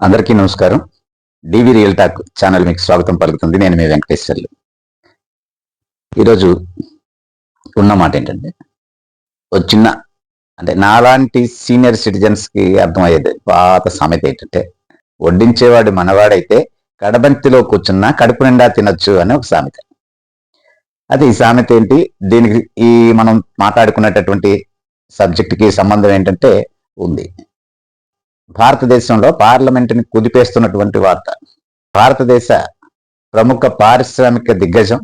అందరికీ నమస్కారం. డివి real talk channel మీకు స్వాగతం పలుకుతుంది. నేను మీ వెంకటేశ్వర్లు. ఈరోజు ఉన్న మాట ఏంటంటే ఒక చిన్న అంటే నాలాంటి సీనియర్ సిటిజన్స్కి అర్థమయ్యేది పాత సామెత ఏంటంటే వడ్డించేవాడు మనవాడైతే కడబంతిలో కూర్చున్నా కడుపు నిండా తినొచ్చు అని ఒక సామెత. అది ఈ సామెత ఏంటి? దీనికి ఈ మనం మాట్లాడుకున్నటువంటి సబ్జెక్ట్కి సంబంధం ఏంటంటే ఉంది. భారతదేశంలో పార్లమెంటుని కుదిపేస్తున్నటువంటి వార్త. భారతదేశ ప్రముఖ పారిశ్రామిక దిగ్గజం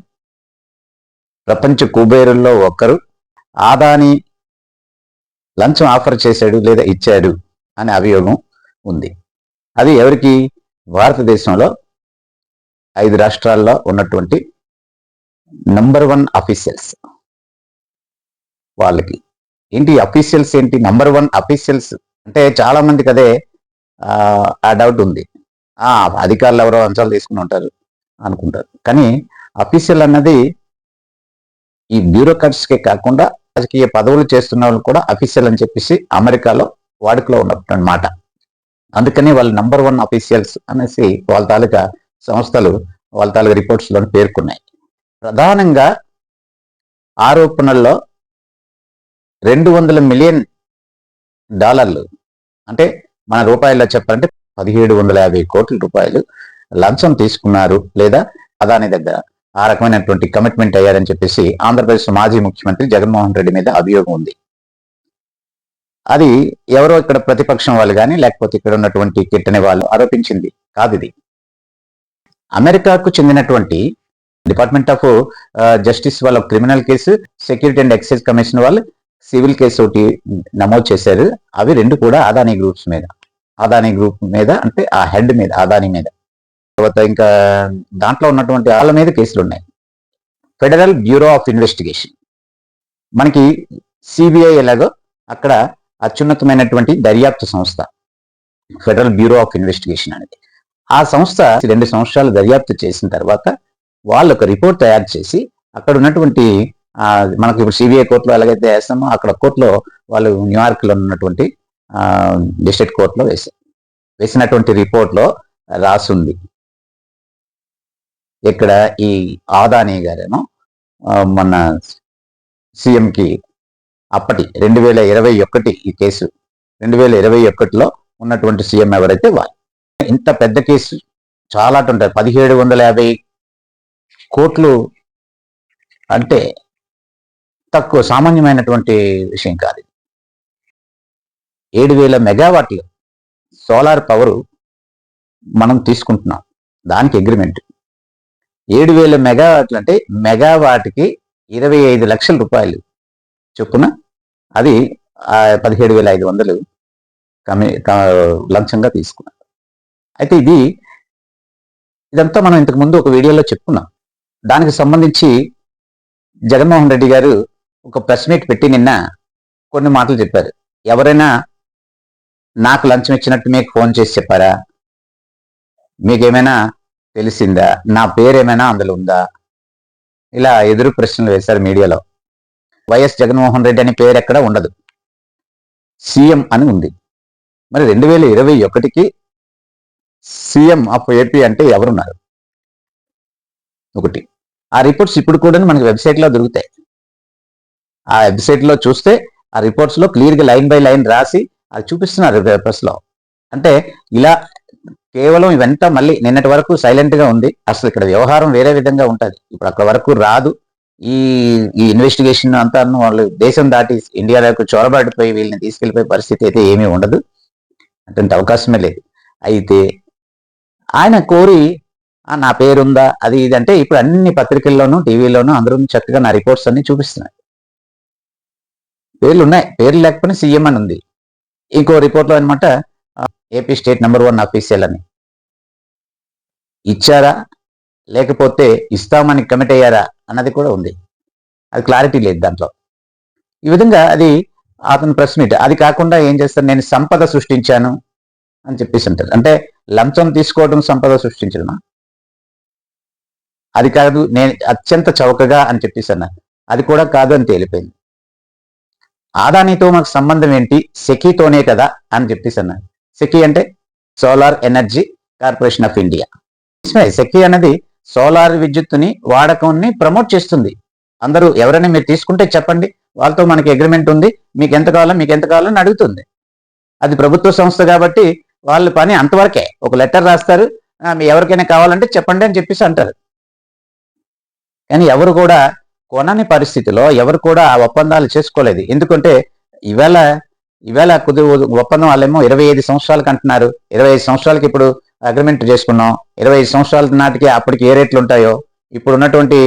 ప్రపంచ కుబేరుల్లో ఒకరు ఆదాని లంచం ఆఫర్ చేశాడు లేదా ఇచ్చాడు అనే అభియోగం ఉంది. అది ఎవరికి? భారతదేశంలో ఐదు రాష్ట్రాల్లో ఉన్నటువంటి నంబర్ వన్ అఫీషియల్స్ వాళ్ళకి. ఏంటి అఫీషియల్స్ ఏంటి? నంబర్ వన్ అఫీషియల్స్ అంటే చాలా మందికి అదే ఆ, డౌట్ ఉంది. ఆ అధికారులు ఎవరో అంశాలు తీసుకుని ఉంటారు అనుకుంటారు. కానీ అఫీషియల్ అన్నది ఈ బ్యూరోక్రాట్స్కే కాకుండా రాజకీయ పదవులు చేస్తున్న వాళ్ళు కూడా అఫీషియల్ అని చెప్పేసి అమెరికాలో వాడుకలో ఉన్నటువంటి మాట. అందుకని వాళ్ళు నంబర్ వన్ అఫీషియల్స్ అనేసి వాళ్ళ తాలూకా సంస్థలు వాళ్ళ తాలూకా రిపోర్ట్స్లో పేర్కొన్నాయి. ప్రధానంగా ఆరోపణల్లో రెండు వందల మిలియన్ డాలర్లు. అంటే మన రూపాయల్లో చెప్పాలంటే పదిహేడు వందల యాభై కోట్ల రూపాయలు లంచం తీసుకున్నారు లేదా అదాని దగ్గర. ఆ రకమైనటువంటి కమిట్మెంట్ అయ్యారని చెప్పేసి ఆంధ్రప్రదేశ్ మాజీ ముఖ్యమంత్రి జగన్మోహన్ రెడ్డి మీద అభియోగం ఉంది. అది ఎవరో ఇక్కడ ప్రతిపక్షం వాళ్ళు కానీ లేకపోతే ఇక్కడ ఉన్నటువంటి కిట్టని వాళ్ళు ఆరోపించింది. కాదు ఇది. అమెరికాకు చెందినటువంటి డిపార్ట్మెంట్ ఆఫ్ జస్టిస్ వాళ్ళ criminal case security and excise commission వాళ్ళు సివిల్ కేసు ఒకటి నమోదు చేశారు. అవి రెండు కూడా అదానీ గ్రూప్స్ మీద. అదానీ గ్రూప్ మీద అంటే ఆ హెడ్ మీద అదానీ మీద. తర్వాత ఇంకా దాంట్లో ఉన్నటువంటి వాళ్ళ మీద కేసులు ఉన్నాయి. Federal bureau of investigation. మనకి సిబిఐ ఎలాగో అక్కడ అత్యున్నతమైనటువంటి దర్యాప్తు సంస్థ. ఫెడరల్ బ్యూరో ఆఫ్ ఇన్వెస్టిగేషన్ అనేది. ఆ సంస్థ రెండు సంవత్సరాలు దర్యాప్తు చేసిన తర్వాత వాళ్ళు ఒక రిపోర్ట్ తయారు చేసి అక్కడ ఉన్నటువంటి మనకి ఇప్పుడు సిబిఐ కోర్టులో ఎలాగైతే వేస్తామో అక్కడ కోర్టులో వాళ్ళు న్యూయార్క్లో ఉన్నటువంటి డిస్ట్రిక్ట్ కోర్టులో వేశారు వేసినటువంటి రిపోర్ట్లో రాసుంది. ఇక్కడ ఈ ఆదాని గారేమో మన సీఎంకి అప్పటి రెండు వేల ఇరవై ఒకటి ఈ కేసు రెండు వేల ఇరవై ఒకటిలో ఉన్నటువంటి సీఎం ఎవరైతే వాళ్ళు ఇంత పెద్ద కేసు చాలా ఉంటాయి. పదిహేడు వందల యాభై కోట్లు అంటే తక్కువ సామాన్యమైనటువంటి విషయం కాదు. ఏడు వేల మెగావాట్ల సోలార్ పవర్ మనం తీసుకుంటున్నాం. దానికి అగ్రిమెంట్. ఏడు వేల మెగావాట్లు అంటే మెగావాట్కి ఇరవై ఐదు లక్షల రూపాయలు చొప్పున అది పదిహేడు వేల ఐదు వందలు కమి లంచంగా తీసుకున్నారు అయితే ఇది ఇదంతా మనం ఇంతకు ముందు ఒక వీడియోలో చెప్పుకున్నాం. దానికి సంబంధించి జగన్మోహన్ రెడ్డి గారు ఒక ప్రెస్ మీట్ పెట్టి నిన్న కొన్ని మాటలు చెప్పారు. ఎవరైనా నాకు లంచం ఇచ్చినట్టు మీకు ఫోన్ చేసి చెప్పారా? మీకేమైనా తెలిసిందా? నా పేరు ఏమైనా అందులో ఉందా? ఇలా ఎదురు ప్రశ్నలు వేశారు మీడియాలో. వైఎస్ జగన్మోహన్ రెడ్డి అనే పేరు ఎక్కడ ఉండదు. సీఎం అని ఉంది. మరి రెండు వేల ఇరవై ఒకటికి సీఎం ఆఫ్ ఏపీ అంటే ఎవరున్నారు? ఒకటి. ఆ రిపోర్ట్స్ ఇప్పుడు కూడా మనకి వెబ్సైట్లో దొరుకుతాయి. ఆ వెబ్సైట్లో చూస్తే ఆ రిపోర్ట్స్లో క్లియర్గా లైన్ బై లైన్ రాసి అది చూపిస్తున్నారు పేపర్స్లో అంటే ఇలా కేవలం ఇవంతా మళ్ళీ నిన్నటి వరకు సైలెంట్గా ఉంది అసలు ఇక్కడ వ్యవహారం వేరే విధంగా ఉంటది. ఇప్పుడు అక్కడ వరకు రాదు. ఈ ఈ ఇన్వెస్టిగేషన్ అంతా వాళ్ళు దేశం దాటి ఇండియాలోకి చొరబడిపోయి వీళ్ళని తీసుకెళ్ళిపోయే పరిస్థితి అయితే ఏమీ ఉండదు. అటువంటి అవకాశమే లేదు. అయితే ఆయన కోరి నా పేరుందా? అది ఇది అంటే ఇప్పుడు అన్ని పత్రికల్లోనూ టీవీలోనూ అందరూ చక్కగా నా రిపోర్ట్స్ అన్ని చూపిస్తున్నాయి. పేర్లు ఉన్నాయి పేర్లు లేకపోయినా సీఎం అని ఉంది. ఇంకో రిపోర్ట్లో అనమాట AP state number one official అని. ఇచ్చారా? లేకపోతే ఇస్తామని కమిట్ అయ్యారా? అన్నది కూడా ఉంది. అది క్లారిటీ లేదు దాంట్లో. ఈ విధంగా అది అతను ప్రెస్ మీట్. అది కాకుండా ఏం చేస్తాను నేను సంపద సృష్టించాను అని చెప్పేసి అంటారు. అంటే లంచం తీసుకోవడం సంపద సృష్టించడమా? అది కాదు నేను అత్యంత చౌకగా అని చెప్పేసి అన్నారు. అది కూడా కాదు అని తేలిపోయింది. ఆదానితో మాకు సంబంధం ఏంటి? సెకీతోనే కదా అని చెప్పేసి అన్నారు. సెకీ అంటే solar energy corporation of India. SECI అనేది సోలార్ విద్యుత్తుని వాడకంని ప్రమోట్ చేస్తుంది. అందరూ ఎవరైనా మీరు తీసుకుంటే చెప్పండి వాళ్ళతో మనకి అగ్రిమెంట్ ఉంది మీకు ఎంత కావాలో మీకు ఎంత కావాలో అని అడుగుతుంది. అది ప్రభుత్వ సంస్థ కాబట్టి వాళ్ళ పని అంతవరకే. ఒక లెటర్ రాస్తారు మీ ఎవరికైనా కావాలంటే చెప్పండి అని చెప్పేసి అంటారు. కానీ ఎవరు కూడా కొనని పరిస్థితిలో ఎవరు కూడా ఆ ఒప్పందాలు చేసుకోలేదు. ఎందుకంటే ఇవాళ ఇవాళ కొద్ది ఒప్పందం వాళ్ళేమో ఇరవై ఐదు సంవత్సరాలకు అంటున్నారు. ఇరవై ఐదు సంవత్సరాలకి ఇప్పుడు అగ్రిమెంట్ చేసుకున్నాం. ఇరవై ఐదు సంవత్సరాల నాటికి అప్పటికి ఏ రేట్లు ఉంటాయో ఇప్పుడు ఉన్నటువంటి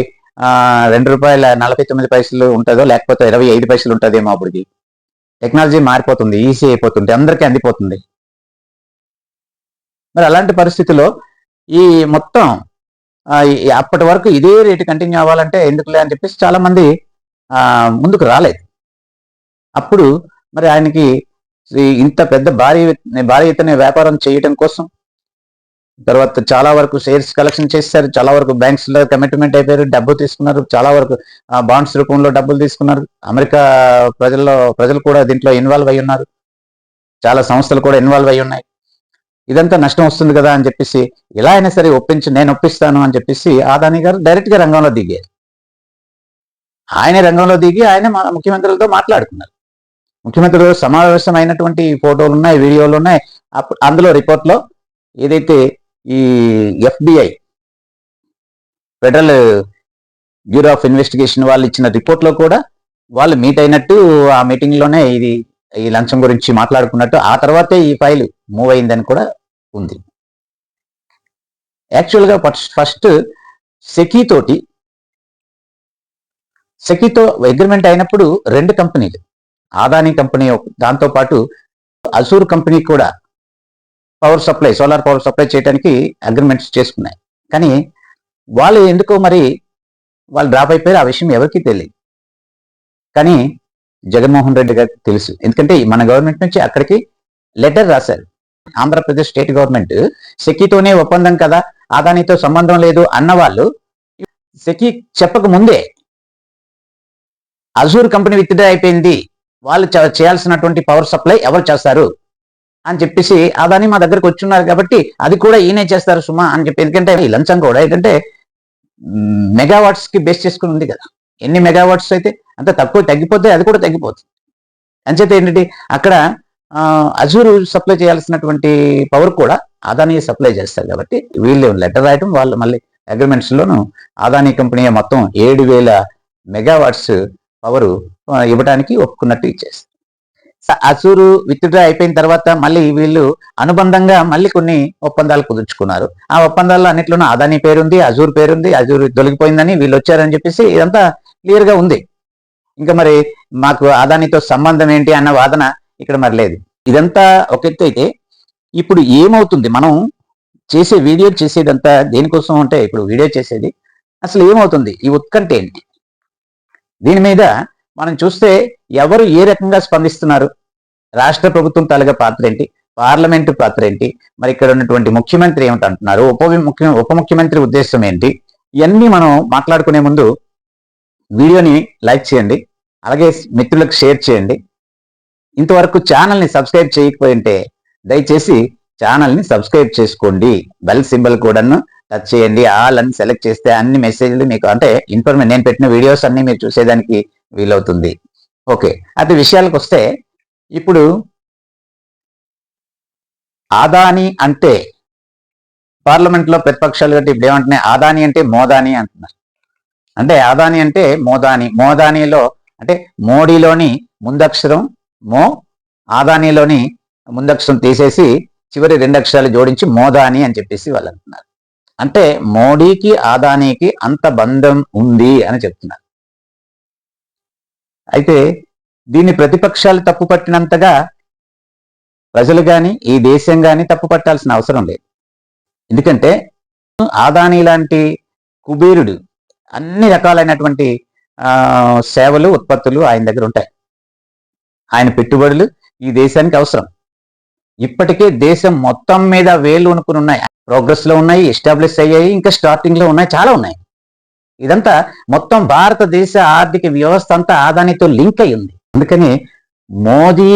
రెండు రూపాయల నలభై తొమ్మిది పైసలు ఉంటుందో లేకపోతే ఇరవై ఐదు పైసలు ఉంటుందేమో అప్పటికి. టెక్నాలజీ మారిపోతుంది ఈజీ అయిపోతుంది అందరికీ అందిపోతుంది. మరి అలాంటి పరిస్థితిలో ఈ మొత్తం అప్పటి వరకు ఇదే రేటు కంటిన్యూ అవ్వాలంటే ఎందుకులే అని చెప్పేసి చాలా మంది ముందుకు రాలేదు. అప్పుడు మరి ఆయనకి ఇంత పెద్ద భారీ భారీ ఎత్తున వ్యాపారం చేయటం కోసం తర్వాత చాలా వరకు షేర్స్ కలెక్షన్ చేశారు చాలా వరకు బ్యాంక్స్లో కమిట్మెంట్ అయిపోయారు. డబ్బు తీసుకున్నారు. చాలా వరకు బాండ్స్ రూపంలో డబ్బులు తీసుకున్నారు. అమెరికా ప్రజల్లో ప్రజలు కూడా దీంట్లో ఇన్వాల్వ్ అయి ఉన్నారు. చాలా సంస్థలు కూడా ఇన్వాల్వ్ అయి ఉన్నాయి. ఇదంతా నష్టం వస్తుంది కదా అని చెప్పేసి ఎలా అయినా సరే ఒప్పించి నేను ఒప్పిస్తాను అని చెప్పేసి ఆదాని గారు డైరెక్ట్గా రంగంలో దిగారు. ఆయనే రంగంలో దిగి ఆయన మన ముఖ్యమంత్రులతో మాట్లాడుకున్నారు. ముఖ్యమంత్రులు సమావేశం అయినటువంటి ఫోటోలు ఉన్నాయి వీడియోలు ఉన్నాయి. అప్పుడు అందులో రిపోర్ట్లో ఏదైతే ఈ FBI federal bureau of investigation వాళ్ళు ఇచ్చిన రిపోర్ట్లో కూడా వాళ్ళు మీట్ అయినట్టు ఆ మీటింగ్లోనే ఇది ఈ లంచం గురించి మాట్లాడుకున్నట్టు ఆ తర్వాతే ఈ ఫైల్ మూవ్ అయిందని కూడా ఉంది. యాక్చువల్గా ఫస్ట్ సెకీ తోటి సెకీతో అగ్రిమెంట్ అయినప్పుడు రెండు కంపెనీలు ఆదాని కంపెనీ దాంతోపాటు దాంతో పాటు అసూర్ కంపెనీ కూడా power supply solar power supply చేయడానికి అగ్రిమెంట్స్ చేసుకున్నాయి. కానీ వాళ్ళు ఎందుకో మరి వాళ్ళు డ్రాప్ అయిపోయారు ఆ విషయం ఎవరికీ తెలియదు. కానీ జగన్మోహన్ రెడ్డి గారికి తెలుసు. ఎందుకంటే మన గవర్నమెంట్ నుంచి అక్కడికి లెటర్ రాశారు. ఆంధ్రప్రదేశ్ స్టేట్ గవర్నమెంట్ సెకీతోనే ఒప్పందం కదా? ఆదానితో సంబంధం లేదు అన్న వాళ్ళు సెకీ చెప్పక ముందే అజూర్ కంపెనీ విత్డ్రా అయిపోయింది. వాళ్ళు చేయాల్సినటువంటి పవర్ సప్లై ఎవరు చేస్తారు? అని చెప్పేసి అదాని మా దగ్గరకు వచ్చున్నారు కాబట్టి అది కూడా ఈయనే చేస్తారు సుమా అని చెప్పి. ఎందుకంటే ఈ లంచం కూడా ఏంటంటే మెగావాట్స్కి బేస్ చేసుకుని ఉంది కదా. ఎన్ని మెగావాట్స్ అయితే అంత తక్కువ తగ్గిపోతే అది కూడా తగ్గిపోతుంది. అంచేత ఏంటంటే అక్కడ అజూరు సప్లై చేయాల్సినటువంటి పవర్ కూడా అదానీ సప్లై చేస్తారు కాబట్టి వీళ్ళు లెటర్ రాయటం వాళ్ళు మళ్ళీ అగ్రిమెంట్స్ లోను అదాని కంపెనీ మొత్తం ఏడు వేల మెగావాట్స్ పవర్ ఇవ్వడానికి ఒప్పుకున్నట్టు ఇచ్చేస్తారు. అజూరు అసూరు విత్డ్రా అయిపోయిన తర్వాత మళ్ళీ వీళ్ళు అనుబంధంగా మళ్ళీ కొన్ని ఒప్పందాలు కుదుర్చుకున్నారు. ఆ ఒప్పందాల్లో అన్నిట్లోనూ అదానీ పేరుంది అజూర్ పేరుంది అజూర్ తొలగిపోయిందని వీళ్ళు వచ్చారని చెప్పేసి ఇదంతా క్లియర్గా ఉంది. ఇంకా మరి మాకు అదానితో సంబంధం ఏంటి అన్న వాదన ఇక్కడ మరి లేదు ఇదంతా ఒక ఎత్తు అయితే ఇప్పుడు ఏమవుతుంది? మనం చేసే వీడియో చేసేదంతా దేనికోసం అంటే ఇప్పుడు వీడియో చేసేది అసలు ఏమవుతుంది? ఈ ఉత్కంఠ ఏంటి? దీని మీద మనం చూస్తే ఎవరు ఏ రకంగా స్పందిస్తున్నారు? రాష్ట్ర ప్రభుత్వం తాలూగా పాత్ర ఏంటి? పార్లమెంటు పాత్ర ఏంటి? మరి ఇక్కడ ఉన్నటువంటి ముఖ్యమంత్రి ఏమిటంటున్నారు ఉప ముఖ్య ఉప ముఖ్యమంత్రి ఉద్దేశం ఏంటి? ఇవన్నీ మనం మాట్లాడుకునే ముందు వీడియోని లైక్ చేయండి. అలాగే మిత్రులకు షేర్ చేయండి. ఇంతవరకు ఛానల్ని సబ్స్క్రైబ్ చేయకపోయింటే దయచేసి ఛానల్ని సబ్స్క్రైబ్ చేసుకోండి. బెల్ సింబల్ కూడాను టచ్ చేయండి. ఆల్ అని సెలెక్ట్ చేస్తే అన్ని మెసేజ్లు మీకు అంటే ఇన్ఫర్మేషన్ నేను పెట్టిన వీడియోస్ అన్ని మీరు చూసేదానికి వీలవుతుంది. ఓకే అది విషయాలకు వస్తే ఇప్పుడు ఆదాని అంటే పార్లమెంట్లో ప్రతిపక్షాలు గట్టి ఇప్పుడు ఏమంటున్నాయి? ఆదాని అంటే మోదాని అంటున్నారు. అంటే ఆదాని అంటే మోదాని. మోదానిలో అంటే మోడీలోని ముందక్షరం మో ఆదానిలోని ముందక్షరం తీసేసి చివరి రెండు అక్షరాలు జోడించి మోదాని అని చెప్పేసి వాళ్ళు అంటున్నారు. అంటే మోడీకి ఆదానీకి అంత బంధం ఉంది అని చెప్తున్నారు. అయితే దీన్ని ప్రతిపక్షాలు తప్పు పట్టినంతగా ప్రజలు కానీ ఈ దేశం కానీ తప్పు పట్టాల్సిన అవసరం లేదు. ఎందుకంటే ఆదాని లాంటి కుబేరుడు అన్ని రకాలైనటువంటి సేవలు ఉత్పత్తులు ఆయన దగ్గర ఉంటాయి. ఆయన పెట్టుబడులు ఈ దేశానికి అవసరం. ఇప్పటికే దేశం మొత్తం మీద వేలు అనుకుని ఉన్నాయి. ప్రోగ్రెస్లో ఉన్నాయి ఎస్టాబ్లిష్ అయ్యాయి ఇంకా స్టార్టింగ్లో ఉన్నాయి చాలా ఉన్నాయి. ఇదంతా మొత్తం భారతదేశ ఆర్థిక వ్యవస్థ అంతా ఆదానితో లింక్ అయి ఉంది. అందుకని మోదీ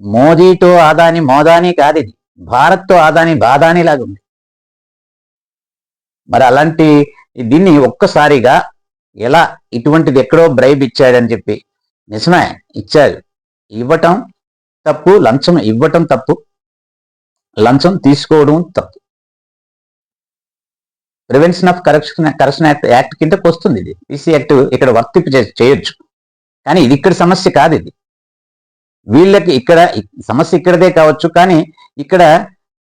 మోదీతో ఆదాని మోదాని కాదు ఇది. భారత్తో ఆదాని బాదాని లాగా ఉంది. మరి అలాంటి దీన్ని ఒక్కసారిగా ఎలా ఇటువంటిది ఎక్కడో బ్రైబ్ ఇచ్చాడని చెప్పి నిజమే ఇచ్చారు. ఇవ్వటం తప్పు లంచం ఇవ్వటం తప్పు లంచం తీసుకోవడం తప్పు. Prevention of corruption corruption act act కిందకు వస్తుంది ఇది. పీసీ యాక్ట్ ఇక్కడ వర్తింపు చేయొచ్చు. కానీ ఇది ఇక్కడ సమస్య కాదు ఇది. వీళ్ళకి ఇక్కడ సమస్య ఇక్కడదే కావచ్చు కానీ ఇక్కడ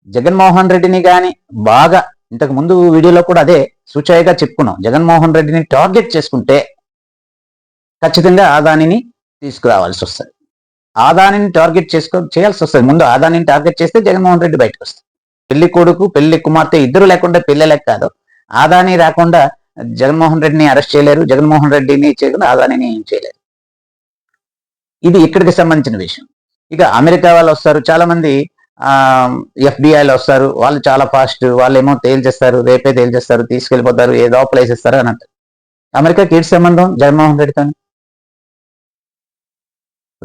జగన్మోహన్ రెడ్డిని కానీ బాగా ఇంతకు ముందు వీడియోలో కూడా అదే సూచయగా చెప్పుకున్నాం. జగన్మోహన్ రెడ్డిని టార్గెట్ చేసుకుంటే ఖచ్చితంగా ఆదానిని తీసుకురావాల్సి వస్తుంది. ఆదానిని టార్గెట్ చేసుకో చేయాల్సి వస్తుంది. ముందు ఆదానిని టార్గెట్ చేస్తే జగన్మోహన్ రెడ్డి బయటకు వస్తుంది పెళ్ళి కొడుకు పెళ్ళి కుమార్తె ఇద్దరు లేకుండా పెళ్ళలేక కాదు. ఆదాని రాకుండా జగన్మోహన్ రెడ్డిని అరెస్ట్ చేయలేరు. జగన్మోహన్ రెడ్డిని చేయకుండా ఆదానిని ఏం చేయలేరు. ఇది ఇక్కడికి సంబంధించిన విషయం. ఇక అమెరికా వాళ్ళు వస్తారు. చాలా మంది ఎఫ్బిఐలు వస్తారు. వాళ్ళు చాలా ఫాస్ట్ వాళ్ళు ఏమో తేల్చేస్తారు రేపే తేల్చేస్తారు తీసుకెళ్ళిపోతారు ఏదో ప్లేస్ ఇస్తారు అని అంటారు. అమెరికాకి ఏంటి సంబంధం జగన్మోహన్ రెడ్డితో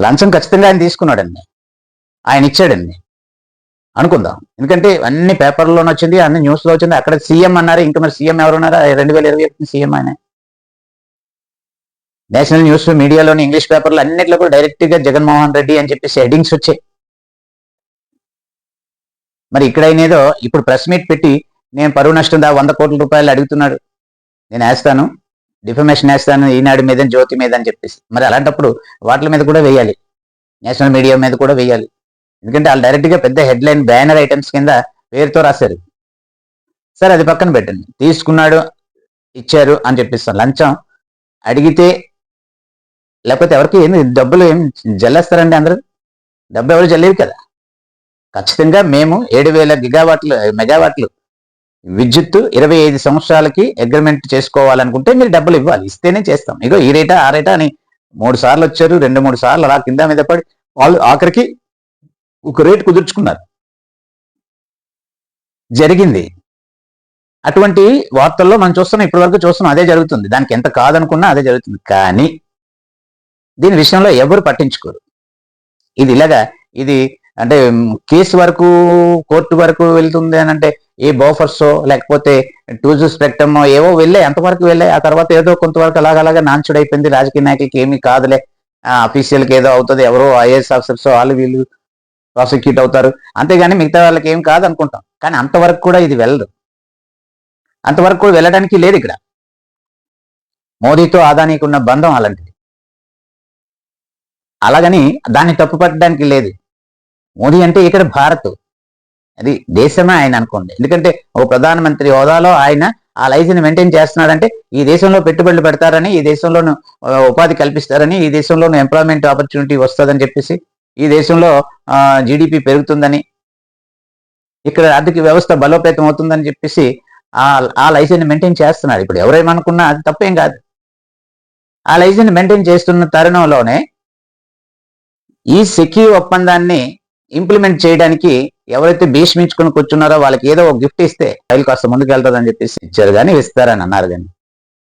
లంచం ఖచ్చితంగా ఆయన తీసుకున్నాడండి. ఆయన ఇచ్చాడండి. అనుకుందాం. ఎందుకంటే అన్ని పేపర్లోనే వచ్చింది అన్ని న్యూస్లో వచ్చింది. అక్కడ సీఎం అన్నారు ఇంకా మరి సీఎం ఎవరున్నారా రెండు వేల ఇరవై ఒకటి సీఎం ఆయన. నేషనల్ న్యూస్ మీడియాలోని ఇంగ్లీష్ పేపర్లు అన్నిట్లో కూడా డైరెక్ట్గా జగన్మోహన్ రెడ్డి అని చెప్పేసి హెడ్డింగ్స్ వచ్చాయి. మరి ఇక్కడ ఏదో ఇప్పుడు ప్రెస్ మీట్ పెట్టి నేను పరువు నష్టం దా వంద కోట్ల రూపాయలు అడుగుతున్నాడు. నేను వేస్తాను. డిఫమేషన్ వేస్తాను ఈనాడు మీద జ్యోతి మీద అని చెప్పేసి. మరి అలాంటప్పుడు వాటి మీద కూడా వేయాలి. నేషనల్ మీడియా మీద కూడా వేయాలి. ఎందుకంటే వాళ్ళు డైరెక్ట్గా పెద్ద హెడ్లైన్ బ్యానర్ ఐటమ్స్ కింద పేరుతో రాశారు. సరే అది పక్కన పెట్టండి. తీసుకున్నాడు ఇచ్చారు అని చెప్పిస్తాం లంచం అడిగితే లేకపోతే ఎవరికి ఏంది డబ్బులు ఏం జల్లేస్తారండి అందరూ? డబ్బు ఎవరు జల్లేరు కదా. ఖచ్చితంగా మేము ఏడు వేల గిగావాట్లు మెగావాట్లు విద్యుత్తు ఇరవై ఐదు సంవత్సరాలకి అగ్రిమెంట్ చేసుకోవాలనుకుంటే మీరు డబ్బులు ఇవ్వాలి. ఇస్తేనే చేస్తాం. ఇగో ఈ రేటా ఆ రేటా అని మూడు సార్లు వచ్చారు రెండు మూడు సార్లు అలా కింద మీద పడి వాళ్ళు ఆఖరికి ఒక రేటు కుదుర్చుకున్నారు. జరిగింది. అటువంటి వార్తల్లో మనం చూస్తున్నాం ఇప్పటి వరకు చూస్తున్నాం అదే జరుగుతుంది. దానికి ఎంత కాదనుకున్నా అదే జరుగుతుంది. కానీ దీని విషయంలో ఎవరు పట్టించుకోరు. ఇది ఇలాగా ఇది అంటే కేసు వరకు కోర్టు వరకు వెళ్తుంది అని అంటే ఏ బోఫర్సో లేకపోతే టూజ్ స్పెక్టమ్ ఏవో వెళ్ళాయి. ఎంతవరకు వెళ్ళాయి. ఆ తర్వాత ఏదో కొంతవరకు అలాగలాగా అయిపోయింది. రాజకీయ నాయకులకి ఏమీ కాదులే. అఫీషియల్కి ఏదో అవుతుంది. ఎవరో ఐఏఎస్ ఆఫీసర్స్ వాళ్ళు వీళ్ళు ప్రాసిక్యూట్ అవుతారు. అంతేగాని మిగతా వాళ్ళకి ఏం కాదు అనుకుంటాం. కానీ అంతవరకు కూడా ఇది వెళ్ళదు. అంతవరకు కూడా వెళ్ళడానికి లేదు ఇక్కడ. మోదీతో ఆదానికి ఉన్న బంధం అలాంటిది. అలాగని దాన్ని తప్పుపట్టడానికి లేదు. మోడీ అంటే ఇక్కడ భారత్. అది దేశమే ఆయన అనుకోండి. ఎందుకంటే ఒక ప్రధానమంత్రి హోదాలో ఆయన ఆ లైసెన్స్ మెయింటైన్ చేస్తున్నాడంటే ఈ దేశంలో పెట్టుబడులు పెడతారని ఈ దేశంలోను ఉపాధి కల్పిస్తారని ఈ దేశంలోను ఎంప్లాయ్మెంట్ ఆపర్చునిటీ వస్తుందని చెప్పేసి ఈ దేశంలో జీడిపి పెరుగుతుందని ఇక్కడ ఆర్థిక వ్యవస్థ బలోపేతం అవుతుందని చెప్పేసి ఆ ఆ లైసెన్స్ మెయింటైన్ చేస్తున్నారు ఇప్పుడు ఎవరేమనుకున్నా అది తప్పేం కాదు. ఆ లైసెన్స్ మెయింటైన్ చేస్తున్న తరుణంలోనే ఈ సెక్యూ ఒప్పందాన్ని ఇంప్లిమెంట్ చేయడానికి ఎవరైతే భీష్మించుకుని కూర్చున్నారో వాళ్ళకి ఏదో ఒక గిఫ్ట్ ఇస్తే రైలు కాస్త ముందుకు వెళ్తుందని చెప్పేసి ఇచ్చారు కానీ ఇస్తారని అన్నారు కానీ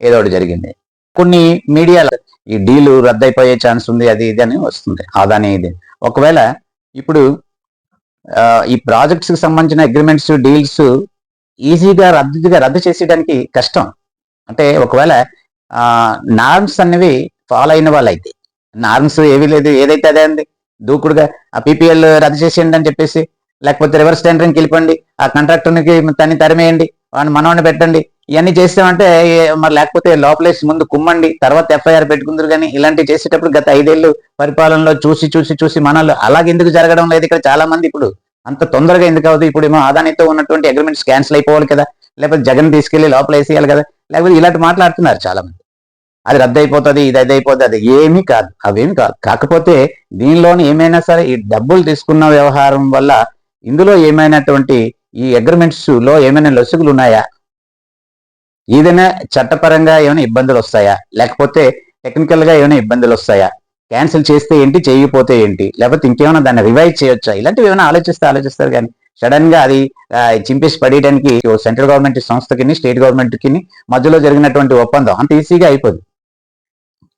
ఏదో ఒకటి జరిగింది. కొన్ని మీడియాలు ఈ డీలు రద్దయిపోయే ఛాన్స్ ఉంది అది ఇది అని వస్తుంది. అదని ఇది. ఒకవేళ ఇప్పుడు ఈ ప్రాజెక్ట్స్కి సంబంధించిన అగ్రిమెంట్స్ డీల్స్ ఈజీగా రద్దుగా రద్దు చేసేయడానికి కష్టం. అంటే ఒకవేళ నార్మ్స్ అనేవి ఫాలో అయిన వాళ్ళైతే నార్మ్స్ ఏవి లేదు ఏదైతే అదే అంది దూకుడుగా ఆ పీపీఎల్ రద్దు చేసేయండి అని చెప్పేసి లేకపోతే రివర్స్ టెండరింగ్కి వెళ్ళిపోండి ఆ కాంట్రాక్టర్కి తన్ని తరిమేయండి వాడిని మనవాడిని పెట్టండి ఇవన్నీ చేస్తామంటే మరి లేకపోతే లోపలేసి ముందు కుమ్మండి తర్వాత ఎఫ్ఐఆర్ పెట్టుకుందరు కానీ ఇలాంటివి చేసేటప్పుడు గత ఐదేళ్ళు పరిపాలనలో చూసి చూసి చూసి మనల్ని అలాగే ఎందుకు జరగడం లేదు ఇక్కడ చాలా మంది ఇప్పుడు. అంత తొందరగా ఎందుకు అవుతుంది ఇప్పుడు ఏమో అదానితో ఉన్నటువంటి అగ్రిమెంట్స్ క్యాన్సిల్ అయిపోవాలి కదా లేకపోతే జగన్ తీసుకెళ్ళి లోపల వేసేయాలి కదా లేకపోతే ఇలాంటి మాట్లాడుతున్నారు చాలా మంది అది రద్దయిపోతుంది ఇది అది అయిపోతుంది అది ఏమీ కాదు అవేమి కాదు. కాకపోతే దీనిలోని ఏమైనా సరే ఈ డబ్బులు తీసుకున్న వ్యవహారం వల్ల ఇందులో ఏమైనటువంటి ఈ అగ్రిమెంట్స్లో ఏమైనా లొసుగులు ఉన్నాయా ఏదైనా చట్టపరంగా ఏమైనా ఇబ్బందులు వస్తాయా? లేకపోతే టెక్నికల్గా ఏమైనా ఇబ్బందులు వస్తాయా? క్యాన్సిల్ చేస్తే ఏంటి చేయకపోతే ఏంటి? లేకపోతే ఇంకేమైనా దాన్ని రివైజ్ చేయొచ్చా? ఇలాంటివి ఏమైనా ఆలోచిస్తే ఆలోచిస్తారు కానీ సడన్గా అది చింపేసి పడేయడానికి సెంట్రల్ గవర్నమెంట్ సంస్థకి స్టేట్ గవర్నమెంట్కి మధ్యలో జరిగినటువంటి ఒప్పందం అంత ఈజీగా అయిపోదు.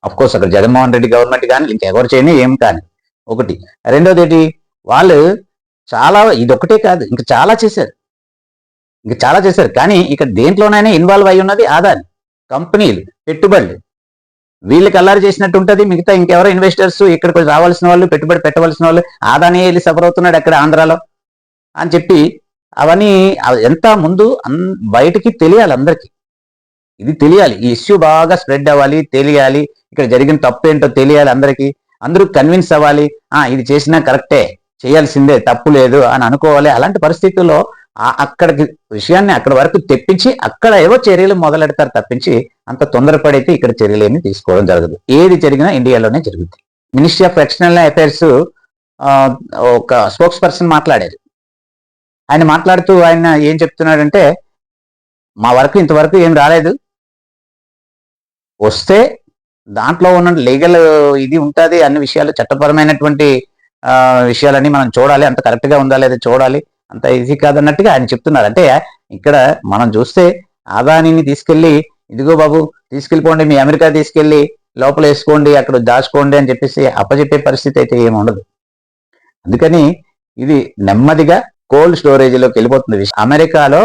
కోర్స్ అక్కడ జగన్మోహన్ రెడ్డి గవర్నమెంట్ కానీ ఇంకెవరు చేయని ఏం కానీ. ఒకటి. రెండోది ఏంటి? వాళ్ళు చాలా ఇదొకటే కాదు. ఇంకా చాలా చేశారు. ఇంకా చాలా చేశారు. కానీ ఇక్కడ దేంట్లోనైనా ఇన్వాల్వ్ అయి ఉన్నది ఆదాని. కంపెనీలు పెట్టుబడులు. వీళ్ళకి అల్లారి చేసినట్టు ఉంటుంది. మిగతా ఇంకెవరో ఇన్వెస్టర్స్ ఇక్కడికి రావాల్సిన వాళ్ళు పెట్టుబడి పెట్టవలసిన వాళ్ళు ఆదాని వెళ్ళి సఫర్ అవుతున్నాడు అక్కడ ఆంధ్రాలో? అని చెప్పి అవన్నీ ఎంత ముందు బయటికి తెలియాలి అందరికీ. ఇది తెలియాలి. ఈ ఇష్యూ బాగా స్ప్రెడ్ అవ్వాలి తెలియాలి. ఇక్కడ జరిగిన తప్పు ఏంటో తెలియాలి అందరికీ. అందరూ కన్విన్స్ అవ్వాలి. ఆ ఇది చేసినా కరెక్టే చేయాల్సిందే తప్పు లేదు అని అనుకోవాలి. అలాంటి పరిస్థితుల్లో అక్కడికి విషయాన్ని అక్కడ వరకు తెప్పించి అక్కడ ఏవో చర్యలు మొదలెడతారు తప్పించి అంత తొందరపడైతే ఇక్కడ చర్యలు ఏమి తీసుకోవడం జరగదు. ఏది జరిగినా ఇండియాలోనే జరుగుతుంది మినిస్ట్రీ ఆఫ్ ఎక్స్టర్నల్ అఫైర్స్ ఒక స్పోక్స్ పర్సన్ మాట్లాడారు. ఆయన మాట్లాడుతూ ఆయన ఏం చెప్తున్నాడంటే మా వరకు ఇంతవరకు ఏం రాలేదు. వస్తే దాంట్లో ఉన్న లీగల్ ఇది ఉంటుంది అన్ని విషయాలు చట్టపరమైనటువంటి విషయాలన్నీ మనం చూడాలి. అంత కరెక్ట్గా ఉందా లేదా చూడాలి. అంత ఈజీ కాదన్నట్టుగా ఆయన చెప్తున్నారు. అంటే ఇక్కడ మనం చూస్తే ఆదానిని తీసుకెళ్ళి ఇదిగో బాబు తీసుకెళ్ళిపోండి మీ అమెరికా తీసుకెళ్ళి లోపల వేసుకోండి అక్కడ దాచుకోండి అని చెప్పేసి అప్పచెప్పే పరిస్థితి అయితే ఏమి ఉండదు. అందుకని ఇది నెమ్మదిగా కోల్డ్ స్టోరేజ్లోకి వెళ్ళిపోతుంది. అమెరికాలో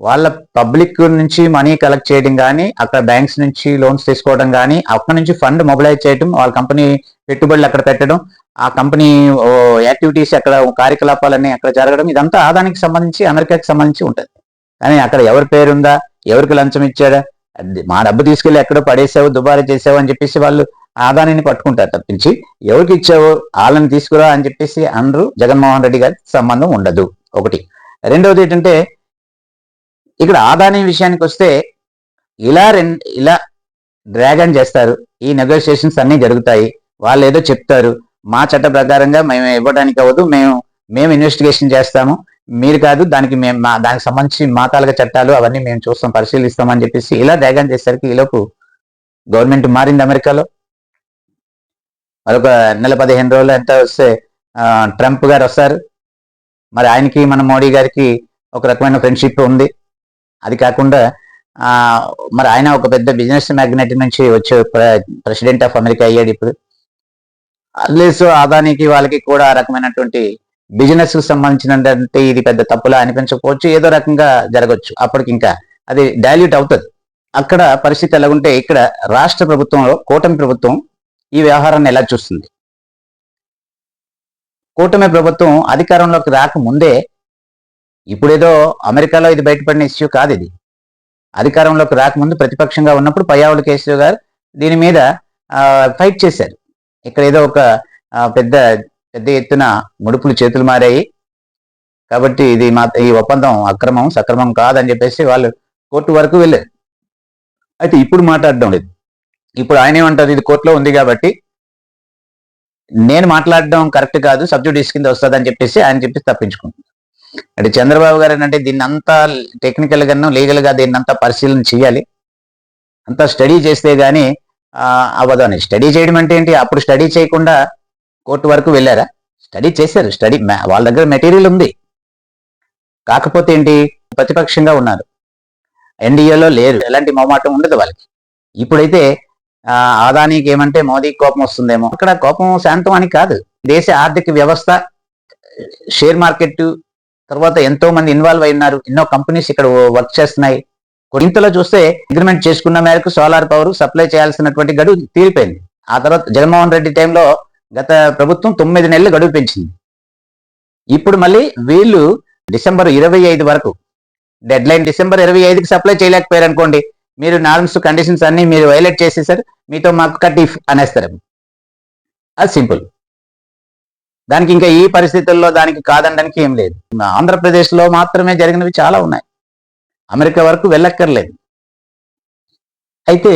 వాళ్ళ పబ్లిక్ నుంచి మనీ కలెక్ట్ చేయడం కానీ అక్కడ బ్యాంక్స్ నుంచి లోన్స్ తీసుకోవడం కానీ అక్కడ నుంచి ఫండ్ మొబిలైజ్ చేయడం వాళ్ళ కంపెనీ పెట్టుబడులు అక్కడ పెట్టడం ఆ కంపెనీ యాక్టివిటీస్ అక్కడ కార్యకలాపాలన్నీ అక్కడ జరగడం ఇదంతా ఆదానికి సంబంధించి అమెరికాకి సంబంధించి ఉంటుంది. కానీ అక్కడ ఎవరి పేరుందా ఎవరికి లంచం ఇచ్చాడా మా డబ్బు తీసుకెళ్ళి ఎక్కడో పడేసావు దుబారా చేసావు అని చెప్పేసి వాళ్ళు ఆదానిని పట్టుకుంటారు తప్పించి ఎవరికి ఇచ్చావో వాళ్ళని తీసుకురా అని చెప్పేసి అనరు జగన్మోహన్ రెడ్డి గారి సంబంధం ఉండదు. ఒకటి. రెండవది ఏంటంటే ఇక్కడ ఆదాని విషయానికి వస్తే ఇలా రెండు ఇలా డ్రాగన్ చేస్తారు. ఈ నెగోషియేషన్స్ అన్నీ జరుగుతాయి. వాళ్ళు ఏదో చెప్తారు. మా చట్ట ప్రకారంగా మేము ఇవ్వడానికి అవ్వదు. మేము మేము ఇన్వెస్టిగేషన్ చేస్తాము. మీరు కాదు దానికి మేము మా దానికి సంబంధించి మా తాలూకా చట్టాలు అవన్నీ మేము చూస్తాం పరిశీలిస్తాం అని చెప్పేసి ఇలా డ్రాగన్ చేసేసరికి ఈలోపు గవర్నమెంట్ మారింది అమెరికాలో. మరొక నెల పదిహేను రోజులు ఎంత వస్తే ట్రంప్ గారు వస్తారు. మరి ఆయనకి మన మోడీ గారికి ఒక రకమైన ఫ్రెండ్షిప్ ఉంది. అది కాకుండా మరి ఆయన ఒక పెద్ద బిజినెస్ మ్యాగ్నెట్ నుంచి వచ్చే ప్రెసిడెంట్ ఆఫ్ అమెరికా అయ్యాడు ఇప్పుడు. అట్లీస్ట్ అదానికి వాళ్ళకి కూడా ఆ రకమైనటువంటి బిజినెస్కు సంబంధించినటువంటి ఇది పెద్ద తప్పులా అనిపించకపోవచ్చు ఏదో రకంగా జరగవచ్చు అప్పటికి ఇంకా అది డైల్యూట్ అవుతుంది. అక్కడ పరిస్థితి ఎలాగుంటే ఇక్కడ రాష్ట్ర ప్రభుత్వంలో కూటమి ప్రభుత్వం ఈ వ్యవహారాన్ని ఎలా చూస్తుంది? కూటమి ప్రభుత్వం అధికారంలోకి రాకముందే ఇప్పుడేదో అమెరికాలో ఇది బయటపడిన ఇష్యూ కాదు ఇది. అధికారంలోకి రాకముందు ప్రతిపక్షంగా ఉన్నప్పుడు పయ్యావుల కేశవ్ గారు దీని మీద ఫైట్ చేశారు. ఇక్కడ ఏదో ఒక పెద్ద పెద్ద ఎత్తున ముడుపులు చేతులు మారాయి. కాబట్టి ఇది మా ఈ ఒప్పందం అక్రమం సక్రమం కాదని చెప్పేసి వాళ్ళు కోర్టు వరకు వెళ్ళారు. అయితే ఇప్పుడు మాట్లాడడం లేదు. ఇప్పుడు ఆయన ఏమంటారు ఇది కోర్టులో ఉంది కాబట్టి నేను మాట్లాడడం కరెక్ట్ కాదు సబ్జుడిస్ కింద వస్తుందని చెప్పేసి ఆయన చెప్పేసి తప్పించుకుంటుంది అంటే చంద్రబాబు గారు ఏంటంటే దీన్ని అంతా టెక్నికల్ గాను లీగల్గా దీన్ని అంతా పరిశీలన చేయాలి. అంతా స్టడీ చేస్తే గానీ అవ్వదు అని. స్టడీ చేయడం అంటే ఏంటి? అప్పుడు స్టడీ చేయకుండా కోర్టు వరకు వెళ్ళారా? స్టడీ చేశారు. స్టడీ వాళ్ళ దగ్గర మెటీరియల్ ఉంది. కాకపోతే ఏంటి? ప్రతిపక్షంగా ఉన్నారు. ఎన్డీఏలో లేరు. ఎలాంటి మొమాటం ఉండదు వాళ్ళకి. ఇప్పుడైతే ఆ, ఆదానికి ఏమంటే మోదీ కోపం వస్తుందేమో. అక్కడ కోపం శాంతం అని కాదు. దేశ ఆర్థిక వ్యవస్థ షేర్ మార్కెట్ తర్వాత ఎంతో మంది ఇన్వాల్వ్ అయి ఉన్నారు ఎన్నో కంపెనీస్ ఇక్కడ వర్క్ చేస్తున్నాయి. ఇంతలో చూస్తే అగ్రిమెంట్ చేసుకున్న మేరకు సోలార్ పవర్ సప్లై చేయాల్సినటువంటి గడువు తీరిపోయింది. ఆ తర్వాత జగన్మోహన్ రెడ్డి టైంలో గత ప్రభుత్వం తొమ్మిది నెలలు గడువు పెంచింది. ఇప్పుడు మళ్ళీ వీళ్ళు డిసెంబర్ ఇరవై ఐదు వరకు డెడ్ లైన్ డిసెంబర్ ఇరవై ఐదుకి సప్లై చేయలేకపోయారు అనుకోండి మీరు నార్మ్స్ కండిషన్స్ అన్ని మీరు వైలేట్ చేసేసారు మీతో మాకు కట్ ఇఫ్ అనేస్తారు. అది సింపుల్ దానికి ఇంకా ఈ పరిస్థితుల్లో దానికి కాదనడానికి ఏం లేదు. ఆంధ్రప్రదేశ్లో మాత్రమే జరిగినవి చాలా ఉన్నాయి. అమెరికా వరకు వెళ్ళక్కర్లేదు. అయితే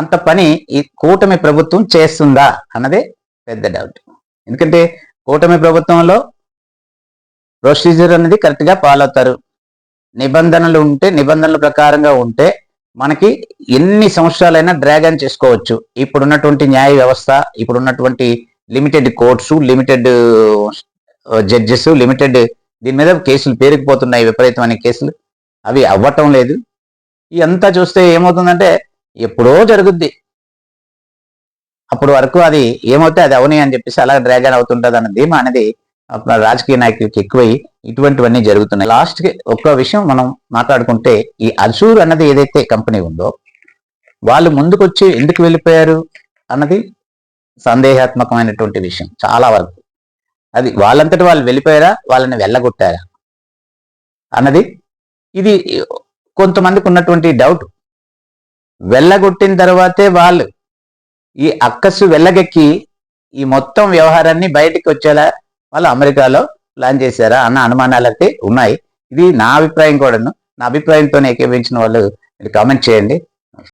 అంత పని ఈ కూటమి ప్రభుత్వం చేస్తుందా అన్నదే పెద్ద డౌట్ ఎందుకంటే కూటమి ప్రభుత్వంలో ప్రొసీజర్ అనేది కరెక్ట్గా ఫాలో అవుతారు. నిబంధనలు ఉంటే నిబంధనల ప్రకారంగా ఉంటే మనకి ఎన్ని సంవత్సరాలైనా డ్రాగన్ చేసుకోవచ్చు. ఇప్పుడున్నటువంటి న్యాయ వ్యవస్థ ఇప్పుడున్నటువంటి limited courts limited judges limited దీని మీద కేసులు పేరుకుపోతున్నాయి విపరీతమైన కేసులు. అవి అవ్వటం లేదు. ఇదంతా చూస్తే ఏమవుతుందంటే ఎప్పుడో జరుగుద్ది. అప్పుడు వరకు అది ఏమవుతే అది అవని అని చెప్పేసి అలా డ్రాగన్ అవుతుంటుంది అన్నది మా అనేది రాజకీయ నాయకులకి ఎక్కువై ఇటువంటివన్నీ జరుగుతున్నాయి. లాస్ట్కి ఒక్క విషయం మనం మాట్లాడుకుంటే ఈ అజూర్ అన్నది ఏదైతే కంపెనీ ఉందో వాళ్ళు ముందుకొచ్చి ఎందుకు వెళ్ళిపోయారు అన్నది సందేహాత్మకమైనటువంటి విషయం. చాలా వరకు. అది వాళ్ళంతటి వాళ్ళు వెళ్ళిపోయారా? వాళ్ళని వెళ్ళగొట్టారా? అన్నది ఇది కొంతమందికి ఉన్నటువంటి డౌట్ వెళ్ళగొట్టిన తర్వాతే వాళ్ళు ఈ అక్కసు వెళ్ళగెక్కి ఈ మొత్తం వ్యవహారాన్ని బయటికి వచ్చేలా వాళ్ళు అమెరికాలో ప్లాన్ చేశారా అన్న అనుమానాలు అయితే ఉన్నాయి. ఇది నా అభిప్రాయం కూడాను. నా అభిప్రాయంతో ఏకేపించిన వాళ్ళు మీరు కామెంట్ చేయండి.